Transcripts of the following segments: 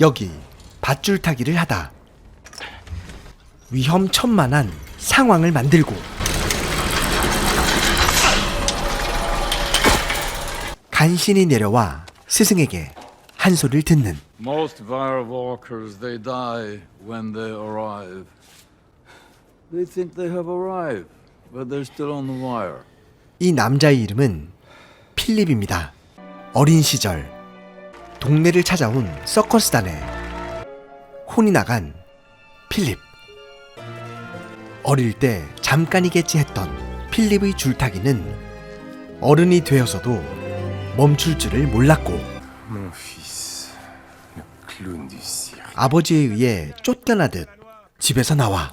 여기 밧줄 타기를 하다 위험천만한 상황을 만들고 간신히 내려와 스승에게 한 소리를 듣는 Most wire walkers, they die when they arrive. They think they have arrived, but they're still on the wire. 이 남자의 이름은 필립입니다. 어린 시절 동네를 찾아온 서커스단에 혼이 나간 필립. 어릴 때 잠깐이겠지 했던 필립의 줄타기는 어른이 되어서도 멈출 줄을 몰랐고. 아버지에 의해 쫓겨나듯 집에서 나와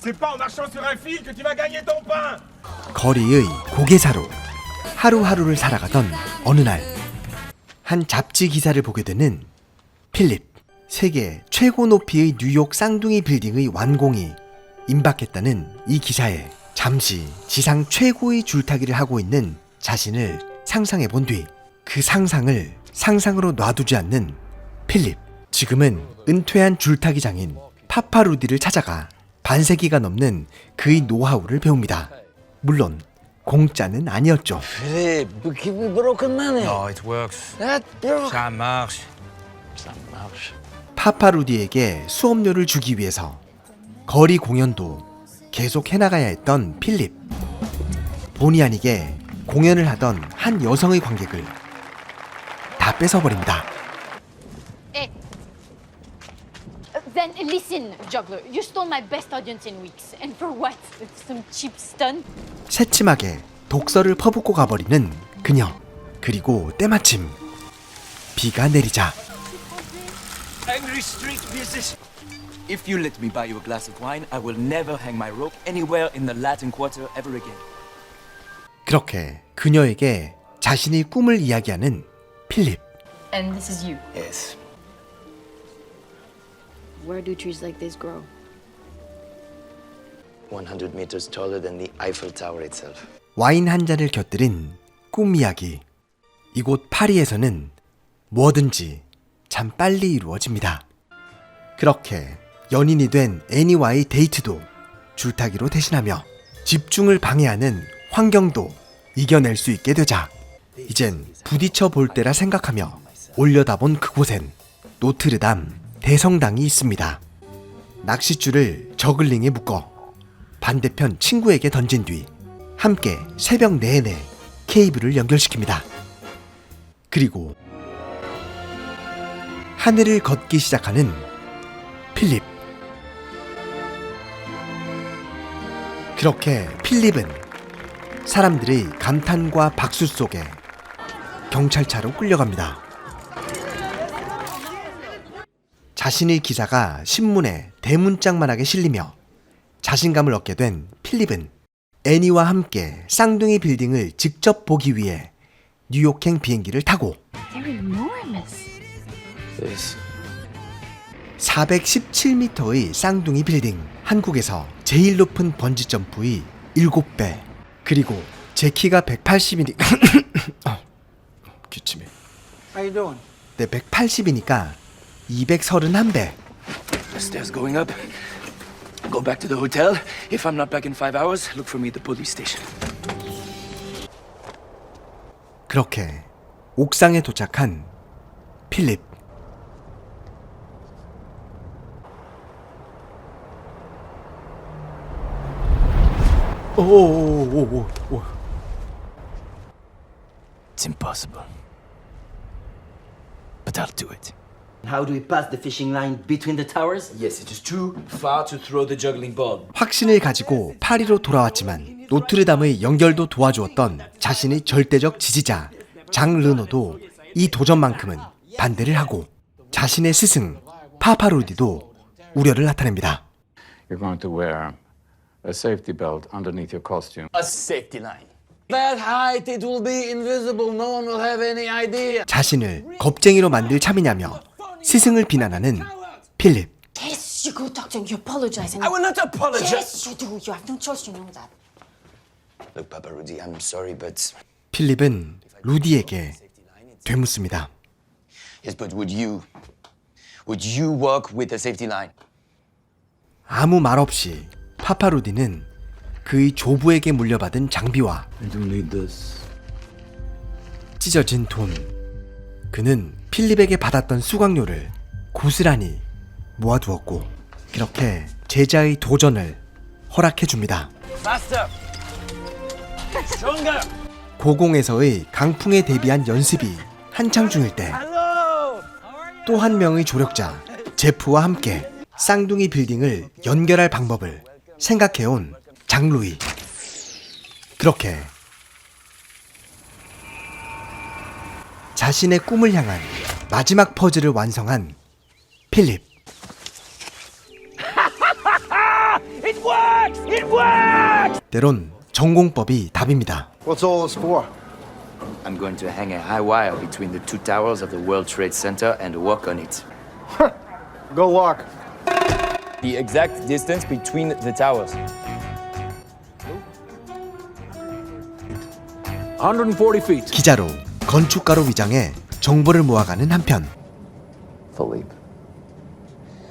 거리의 고개사로 하루하루를 살아가던 어느 날 한 잡지 기사를 보게 되는 필립 세계 최고 높이의 뉴욕 쌍둥이 빌딩의 완공이 임박했다는 이 기사에 잠시 지상 최고의 줄타기를 하고 있는 자신을 상상해 본 뒤 그 상상을 상상으로 놔두지 않는 필립 지금은 은퇴한 줄타기 장인 파파루디를 찾아가 반세기가 넘는 그의 노하우를 배웁니다. 물론 공짜는 아니었죠. We keep we broken money. Oh, it works. That broke. Ça marche. Ça marche. 파파루디에게 수업료를 주기 위해서 거리 공연도 계속 해나가야 했던 필립. 본의 아니게 공연을 하던 한 여성의 관객을 다 뺏어버립니다. Uh, Then listen, juggler. You stole my best audience in weeks. And for what? Some cheap stunt? 새침하게 독서를 퍼붓고 가버리는 그녀. 그리고 때마침 비가 내리자 Angry street business. If you let me buy you a glass of wine, I will never hang my rope anywhere in the Latin Quarter ever again. 그렇게 그녀에게 자신의 꿈을 이야기하는 필립. And this is you. Yes. Where do trees like this grow? 100 meters taller than the Eiffel Tower itself. 와인 한 잔을 곁들인 꿈 이야기. 이곳 파리에서는 뭐든지 참 빨리 이루어집니다. 그렇게 연인이 된 애니와의 데이트도 줄타기로 대신하며 집중을 방해하는 환경도 이겨낼 수 있게 되자 이젠 부딪혀 볼 때라 생각하며 올려다본 그곳엔 노트르담 대성당이 있습니다. 낚싯줄을 저글링에 묶어 반대편 친구에게 던진 뒤 함께 새벽 내내 케이블을 연결시킵니다. 그리고 하늘을 걷기 시작하는 필립. 그렇게 필립은 사람들의 감탄과 박수 속에 경찰차로 끌려갑니다. 자신의 기사가 신문에 대문짝만하게 실리며 자신감을 얻게 된 필립은 애니와 함께 쌍둥이 빌딩을 직접 보기 위해 뉴욕행 비행기를 타고 They're enormous. This 417m의 쌍둥이 빌딩 한국에서 제일 높은 번지 점프의 7배 그리고 제 키가 180이니 어, 기침해 How you doing? 네 180이니까 231배 The stairs going up. Go back to the hotel. If I'm not back in five hours, look for me at the police station. 그렇게 옥상에 도착한 필립 오오오오오 It's impossible. But I'll do it. How do we pass the fishing line between the towers? Yes, it is too far to throw the juggling ball. 확신을 가지고 파리로 돌아왔지만 노트르담의 연결도 도와주었던 자신의 절대적 지지자 장 르노도 이 도전만큼은 반대를 하고 자신의 스승 파파로디도 우려를 나타냅니다. You're going to wear a safety belt underneath your costume. A safety line. That height, it will be invisible. No one will have any idea. 자신을 겁쟁이로 만들 참이냐며 스승을 비난하는 필립. Yes, you go talk to him. You apologize. And I will not apologize. Yes, you do. You have no choice. You know that. Look, Papa Rudy, I'm sorry, but 필립은 루디에게 되묻습니다. yes, but would you, Would you work with the safety line? 아무 말 없이 파파로디는 그의 조부에게 물려받은 장비와 I don't need this. 찢어진 돈. 그는 필립에게 받았던 수강료를 고스란히 모아두었고 이렇게 제자의 도전을 허락해 줍니다. 고공에서의 강풍에 대비한 연습이 한창 중일 때 또 한 명의 조력자 제프와 함께 쌍둥이 빌딩을 연결할 방법을 생각해온 장루이. 그렇게 자신의 꿈을 향한 마지막 퍼즐을 완성한 필립. 때론 전공법이 답입니다. What's all this for? I'm going to hang a high wire between the two towers of the World Trade Center and work on it. Go walk. The exact distance between the towers. 140 feet. 기자로 건축가로 위장해 정보를 모아가는 한편 Philippe.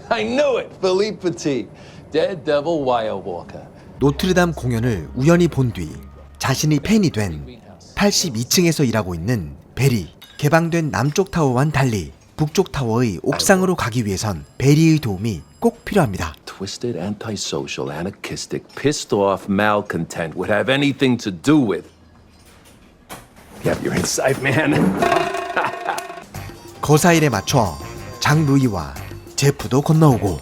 I knew it! Philippe Petit, Daredevil Wire Walker. 노트르담 공연을 우연히 본 뒤 자신이 팬이 된 82층에서 일하고 있는 베리 개방된 남쪽 타워와는 달리 북쪽 타워의 옥상으로 가기 위해선 베리의 도움이 꼭 필요합니다. Twisted, antisocial, anarchistic, pissed off, malcontent would have anything to do with. Man. 거사일에 맞춰 장 루이와 제프도 건너오고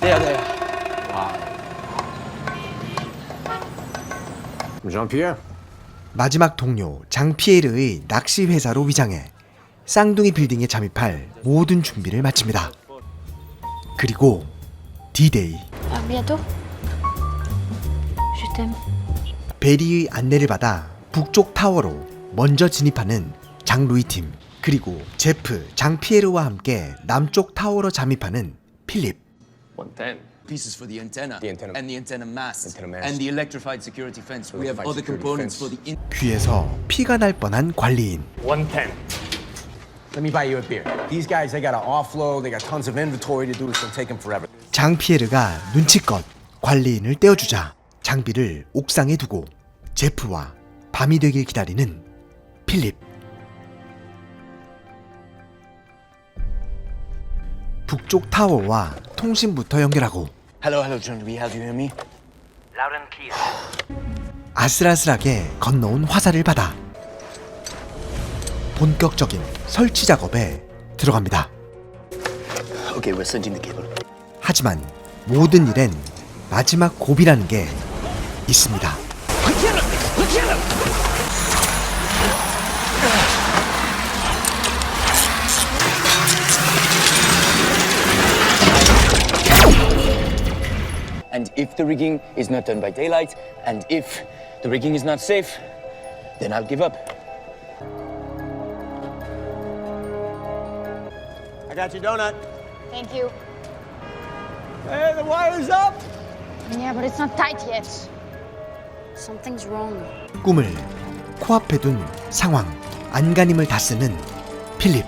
there. Jean Pierre? 마지막 동료 장 피에르의 낚시 회사로 위장해 쌍둥이 빌딩에 잠입할 모든 준비를 마칩니다. 그리고 디데이 À bientôt. Je t'aime. 베리의 안내를 받아 북쪽 타워로 먼저 진입하는 장 루이 팀 그리고 제프 장 피에르와 함께 남쪽 타워로 잠입하는 필립 110. Pieces for the antenna, The antenna- and the antenna mast, Antenna mast. and the electrified security fence. We have other components for the in- 귀에서 피가 날 뻔한 관리인 110. Let me buy you a beer. These guys, they gotta offload, they got tons of inventory to do, it's gonna take them forever. 장 피에르가 눈치껏 관리인을 떼어주자 장비를 옥상에 두고 제프와 밤이 되길 기다리는 필립 북쪽 타워와 통신부터 연결하고 Hello, hello, John Louis. How do you hear me? 아슬아슬하게 건너온 화살을 받아 본격적인 설치 작업에 들어갑니다. Okay, we're sending the cable. 하지만 모든 일엔 마지막 고비라는 게 있습니다. And if the rigging is not done by daylight, and if the rigging is not safe, then I'll give up. I got your donut. Thank you. Hey, the wire's up. Yeah, but it's not tight yet. Something's wrong. 꿈을 코앞에 둔 상황, 안간힘을 다 쓰는 필립.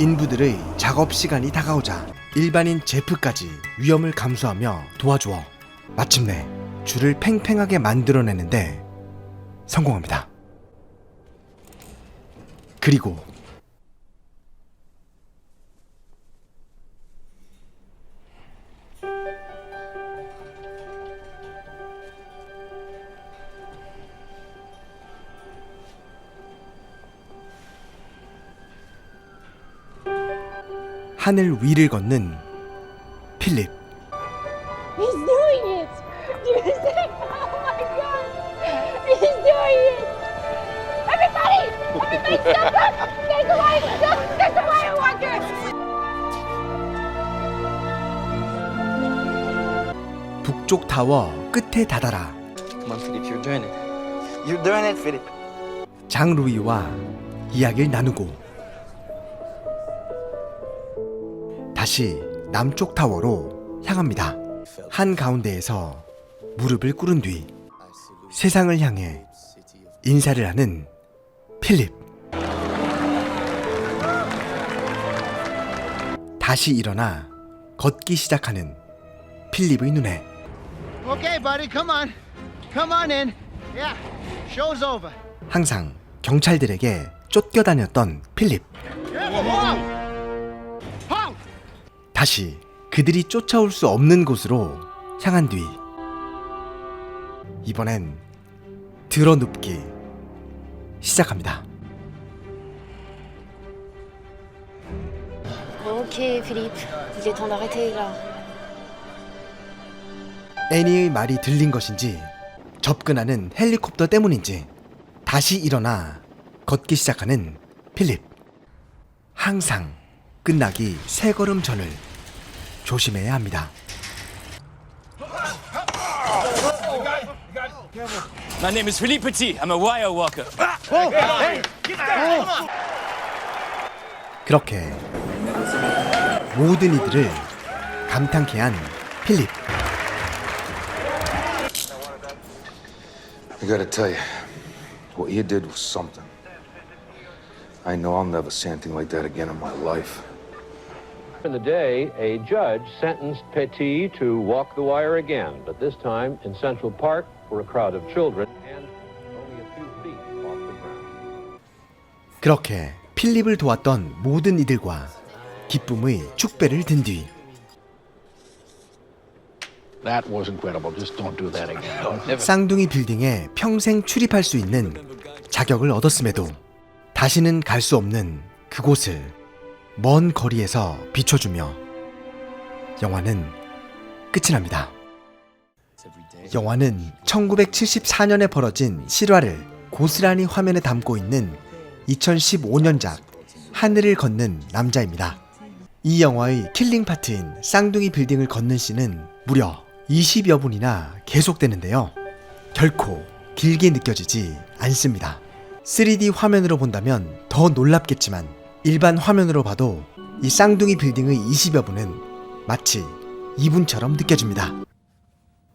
인부들의 작업 시간이 다가오자 일반인 제프까지 위험을 감수하며 도와주어 마침내 줄을 팽팽하게 만들어내는데 성공합니다. 그리고 하늘 위를 걷는 필립. Everybody! Everybody stop! Look! There's a wire! Look! There's a wire walker! 북쪽 타워 끝에 다다라 Come on, Philip, you're doing it. You're doing it, Philip. 장 루이와 이야기를 나누고 다시 남쪽 타워로 향합니다. 한 가운데에서 무릎을 꿇은 뒤 세상을 향해 인사를 하는 필립. 다시 일어나 걷기 시작하는 필립의 눈에 Okay, buddy, come on. Come on in. Yeah, show's over. 항상 경찰들에게 쫓겨다녔던 필립. 다시 그들이 쫓아올 수 없는 곳으로 향한 뒤 이번엔 들어눕기 시작합니다. Ok, Philippe. Il est temps d'arrêter là. 애니의 말이 들린 것인지 접근하는 헬리콥터 때문인지 다시 일어나 걷기 시작하는 필립. 항상 끝나기 세 걸음 전을 조심해야 합니다. My name is Philippe Petit. I'm a wire walker. 그렇게 모든 이들을 감탄케 한 필립. I gotta tell you, what you did was something. I know I'll never see anything like that again in my life. In the day, a judge sentenced Petit to walk the wire again, but this time in Central Park for a crowd of children and only a few feet off the ground. 그렇게 필립을 도왔던 모든 이들과 기쁨의 축배를 든뒤 That was incredible. Just don't do that again. 쌍둥이 빌딩에 평생 출입할 수 있는 자격을 얻었음에도 다시는 갈 수 없는 그곳을 먼 거리에서 비춰주며 영화는 끝이 납니다. 영화는 1974년에 벌어진 실화를 고스란히 화면에 담고 있는 2015년작 하늘을 걷는 남자입니다. 이 영화의 킬링 파트인 쌍둥이 빌딩을 걷는 씬은 무려 20여 분이나 계속되는데요. 결코 길게 느껴지지 않습니다. 3D 화면으로 본다면 더 놀랍겠지만 일반 화면으로 봐도 이 쌍둥이 빌딩의 20여 분은 마치 2분처럼 느껴집니다.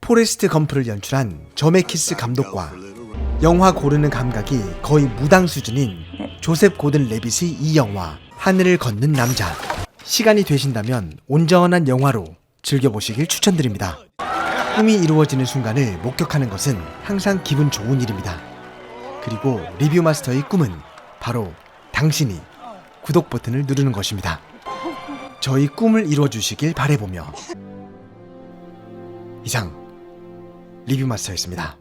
포레스트 검프를 연출한 저메키스 감독과 영화 고르는 감각이 거의 무당 수준인 조셉 고든 레빗의 이 영화 하늘을 걷는 남자 시간이 되신다면 온전한 영화로 즐겨보시길 추천드립니다. 꿈이 이루어지는 순간을 목격하는 것은 항상 기분 좋은 일입니다. 그리고 리뷰 마스터의 꿈은 바로 당신이 구독 버튼을 누르는 것입니다. 저희 꿈을 이루어 주시길 바래보며 이상 리뷰 마스터였습니다.